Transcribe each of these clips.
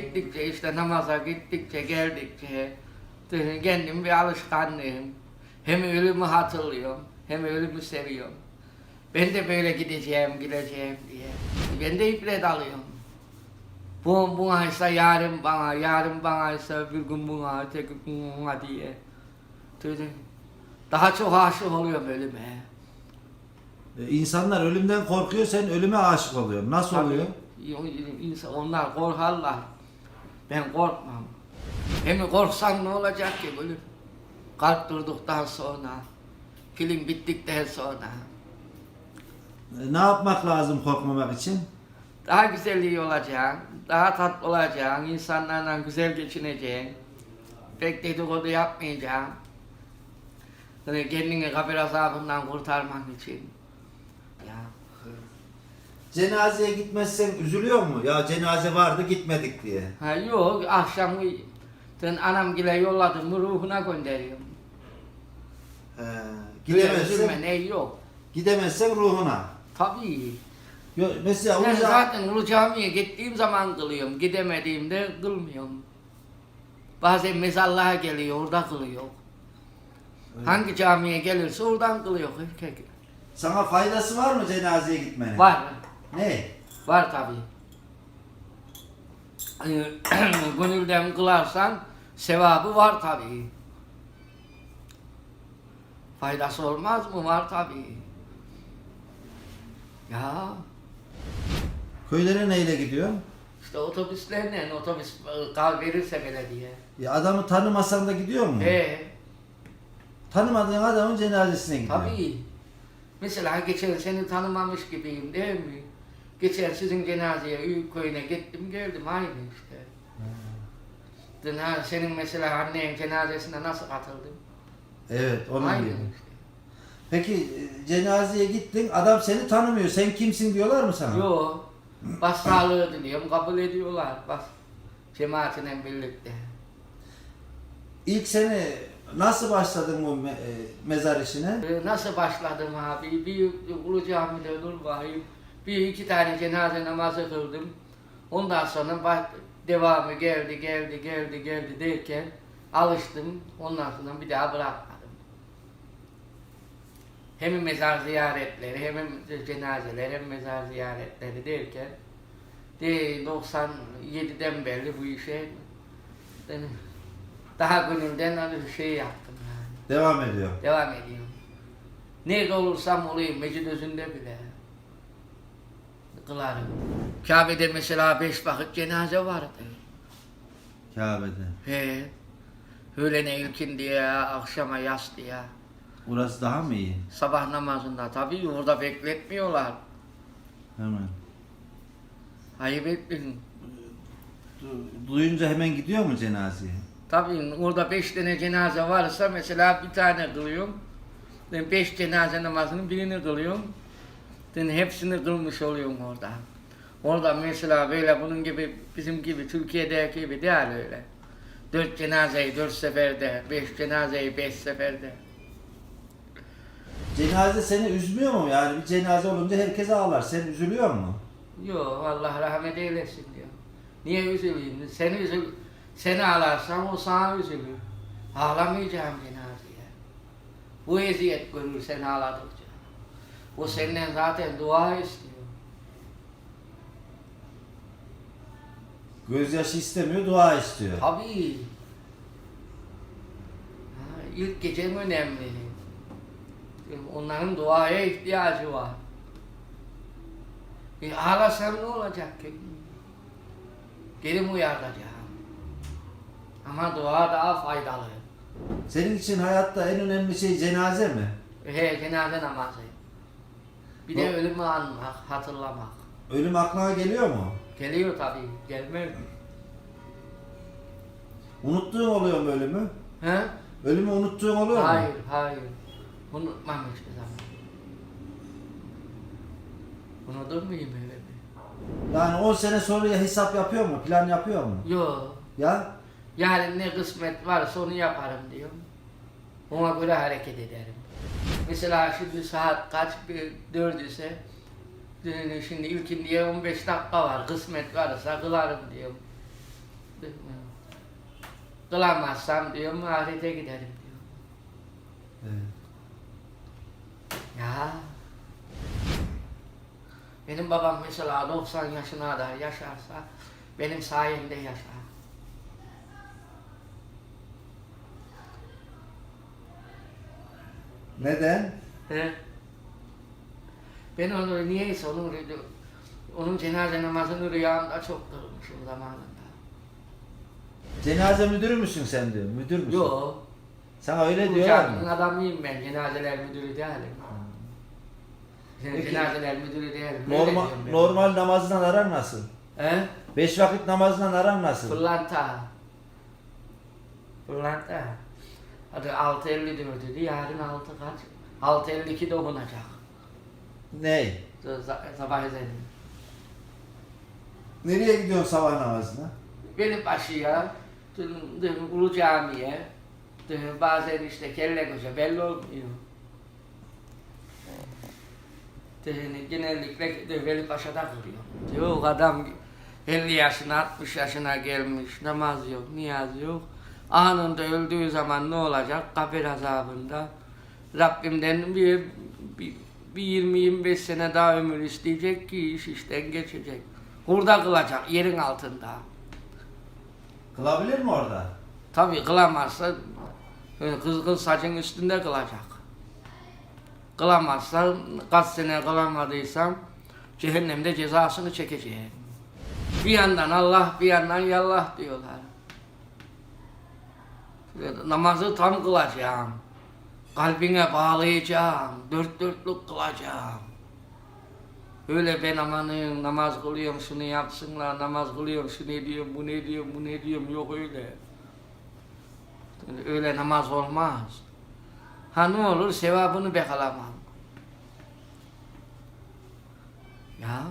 gittikçe işte namaza gittikçe geldikçe kendim bir alışkanlığım. Hem ölümü hatırlıyorum hem ölümü seviyorum. Ben de böyle gideceğim gideceğim diye. Ben de ibret alıyorum. Bu buna ise yarın bana, yarın bana ise bir gün buna, öteki gün buna diye. Dedim, Daha çok aşık oluyorum ölüme. E, İnsanlar ölümden korkuyor, sen ölüme aşık oluyorsun. Nasıl oluyor? Tabii, insan- onlar korkarlar. Ben korkmam. Hem korksam ne olacak ki ölüm? Kalp durduktan sonra, film bittikten sonra. E, Ne yapmak lazım korkmamak için? Daha güzel iyi olacaksın, daha tatlı olacaksın, insanlarla güzel geçineceksin. Pek dedikodu yapmayacaksın. Yani kendini kabir azabından kurtarmak için. Ya. Cenazeye gitmezsen üzülüyor mu? Ya cenaze vardı gitmedik diye. Ha yok, akşam ben anam gile yolladım, ruhuna gönderiyorum. Üzülme gidemezsen, ne yok. gidemezsen ruhuna. Tabii. Yo, mesela Ben Ulu Ca- zaten Ulu Cami'ye gittiğim zaman kılıyorum. Gidemediğimde kılmıyorum. Bazen mezarlığa geliyor, orada kılıyor. Evet. Hangi camiye gelirse oradan kılıyor erkek. sana faydası var mı cenazeye gitmenin? Var, Ne? var tabii. Ee, Gönülden kılarsan sevabı var tabii. Faydası olmaz mı? Var tabii. Ya Köylere neyle gidiyorsun? işte otobüslerle otobüs e, kal verirse belediye. Ya adamı tanımasan da gidiyor mu? Ee, Tanımadığın adamın cenazesine gidiyor. tabii. Mesela geçen seni tanımamış gibiyim değil mi? Geçen sizin cenazeye Üyük köyüne gittim geldim aynı işte. Dün ha, senin mesela annen cenazesine nasıl katıldın? Evet, onun aynı gibi. Peki e, cenazeye gittin, adam seni tanımıyor. Sen kimsin diyorlar mı sana? Yo, başsağlığı diliyorum, kabul ediyorlar. Bas, cemaatine birlikte. İlk sene nasıl başladın bu me- e, mezar işine? Ee, Nasıl başladım abi? Bir Ulu Cami'de dur bakayım. Bir iki tane cenaze namazı kıldım. Ondan sonra bak, devamı geldi, geldi, geldi, geldi derken alıştım. Ondan sonra bir daha bırakmadım. Hem mezar ziyaretleri, hem cenazeler, hem mezar ziyaretleri derken de 97'den beri bu işe daha gönülden hani şey yaptım yani. Devam ediyor. Devam ediyorum. Nerede olursam olayım, Mecidözü'nde bile. Kılarım. Kabe'de mesela beş vakit cenaze vardı. Kabe'de. He. Öğlene ilkin diye, akşama yas diye. Burası daha mı iyi? Sabah namazında tabii orada bekletmiyorlar. Hemen. Ayıp ettin. Du- Duyunca hemen gidiyor mu cenazeye? Tabii orada beş tane cenaze varsa mesela bir tane kılıyorum. Ben beş cenaze namazının birini kılıyorum. Ben hepsini kılmış oluyorum orada. Orada mesela böyle bunun gibi bizim gibi Türkiye'deki gibi değil öyle. Dört cenazeyi dört seferde, beş cenazeyi beş seferde. Cenaze seni üzmüyor mu? Yani bir cenaze olunca herkes ağlar. Sen üzülüyor mu? Yok Allah rahmet eylesin diyor. Niye üzüleyim? Seni üzül, seni ağlarsam o sana üzülür. Ağlamayacağım cenazeye. Bu eziyet görür seni ağladıkça. O senden zaten dua istiyor. Gözyaşı istemiyor, dua istiyor. Tabii. Ha, ilk gecem önemli. Onların duaya ihtiyacı var. E, ağlasam ne olacak ki? Geri uyaracağım? Ama dua daha faydalı. Senin için hayatta en önemli şey cenaze mi? He, cenaze namazı. Bir de ölümü anmak, hatırlamak. Ölüm aklına geliyor mu? Geliyor tabii, gelmez mi? Unuttuğun oluyor mu ölümü? He? Ölümü unuttuğun oluyor mu? Hayır, hayır. Unutmam hiçbir zaman. Unutur muyum öyle bir? Yani 10 sene sonraya hesap yapıyor mu? Plan yapıyor mu? Yok. Ya? Yani ne kısmet varsa onu yaparım diyorum. Ona göre hareket ederim. Mesela şimdi saat kaç? Bir, dört ise e, şimdi ilkin diye 15 dakika var. Kısmet varsa kılarım diyorum. Kılamazsam diyorum ahirete giderim diyor. Evet. Ya. Benim babam mesela 90 yaşına kadar yaşarsa benim sayemde yaşar. Neden? He? Ben onu niyeyse onun, onun cenaze namazını rüyamda çok kılmışım zamanında. Cenaze müdürü müsün sen diyor. Müdür müsün? Yo. Sana öyle diyorlar mı? adamıyım ben. Cenazeler müdürü değilim. Peki. Cenazeler müdürü değilim. Öyle Normal, diyorum ben. normal namazından aran nasıl? He? Beş vakit namazından aran nasıl? Pırlanta. Pırlanta. Hadi 6.54 dedi. Yarın 6 kaç? 6.52 dokunacak. Ney? Z- Sabah ezanı. Nereye gidiyorsun sabah namazına? Benim başıya, dün, dün Ulu Cami'ye, bazen işte kelle göze belli olmuyor. Dün genellikle Paşa'da kılıyor. Yok adam 50 yaşına 60 yaşına gelmiş, namaz yok, niyaz yok. Anında öldüğü zaman ne olacak? Kabir azabında. Rabbimden bir, bir, bir 20-25 sene daha ömür isteyecek ki iş işten geçecek. Burada kılacak, yerin altında. Kılabilir mi orada? Tabii kılamazsa e, kızgın saçın üstünde kılacak. Kılamazsa kaç sene kılamadıysam cehennemde cezasını çekeceğim. Bir yandan Allah bir yandan yallah diyorlar. Namazı tam kılacağım. Kalbine bağlayacağım. Dört dörtlük kılacağım. Öyle ben amanın namaz kılıyorum şunu yapsınlar, namaz kılıyorum şu ne diyorum, bu ne diyorum, bu ne diyorum yok öyle. Öyle namaz olmaz. Ha ne olur sevabını bekalamam. Ya.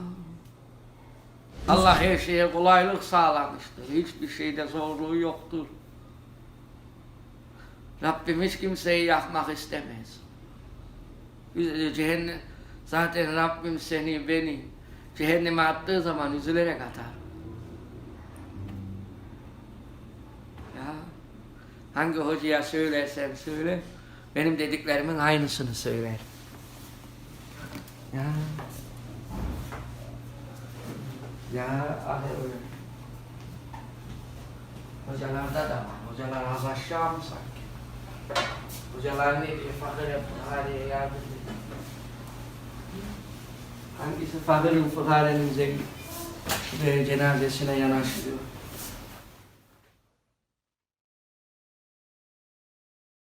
Allah her şeye kolaylık sağlamıştır. Hiçbir şeyde zorluğu yoktur. Rabbim hiç kimseyi yakmak istemez. Cehennem, zaten Rabbim seni, beni cehenneme attığı zaman üzülerek atar. Ya. Hangi hocaya söylersen söyle, benim dediklerimin aynısını söyler. Ya. Ya ah öyle. Hocalarda da var. Hocalar az aşağı mı sanki? Hocalar ne diyor? Fakir fukaraya yardım ediyor. Hangisi fakirin fukarenin cenazesine yanaşıyor?